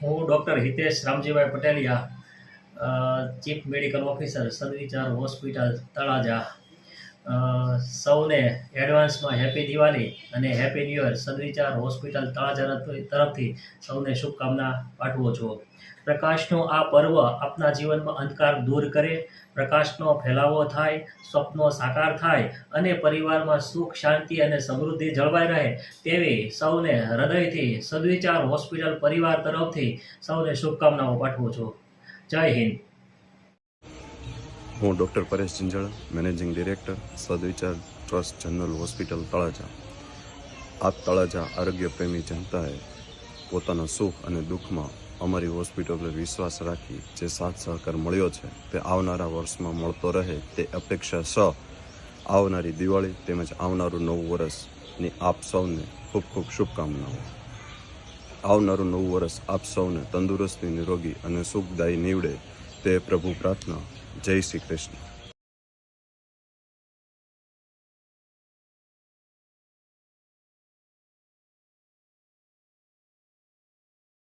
Doctor Hitesh Ramjibhai Pateliya chief medical officer Sadvichar hospital Talaja. સૌને એડવાન્સમાં happy Diwali અને happy new year Sadvichar hospital Talaja તરફથી સૌને શુભકામના પાઠવો છો. પ્રકાશનું આ પર્વ આપના જીવનમાં અંધકાર દૂર કરે, પ્રકાશનો ફેલાવો થાય, સ્વપ્નો સાકાર થાય અને પરિવારમાં સુખ, શાંતિ અને સમૃદ્ધિ જળવાઈ રહે તેવી સૌને હૃદયથી સદવિચાર હોસ્પિટલ પરિવાર તરફથી સૌને શુભકામનાઓ પાઠવું છું. જય હિન્દ. હું doctor Paresh Jinjala managing director, Sadvichar trust general hospital Talaja. આપ તળાજા આરોગ્ય પ્રેમી જનતાએ પોતાના સુખ અને દુઃખમાં અમારી હોસ્પિટલ પર વિશ્વાસ રાખી જે સાથ સહકાર મળ્યો છે તે આવનારા વર્ષમાં મળતો રહે તે અપેક્ષા સ આવનારી દિવાળી તેમજ આવનારું નવું વર્ષની આપ સૌને ખૂબ ખૂબ શુભકામનાઓ. આવનારું નવું વર્ષ આપ સૌને તંદુરસ્તી, નિરોગી અને સુખદાયી નીવડે તે પ્રભુ પ્રાર્થના. જય શ્રી કૃષ્ણ.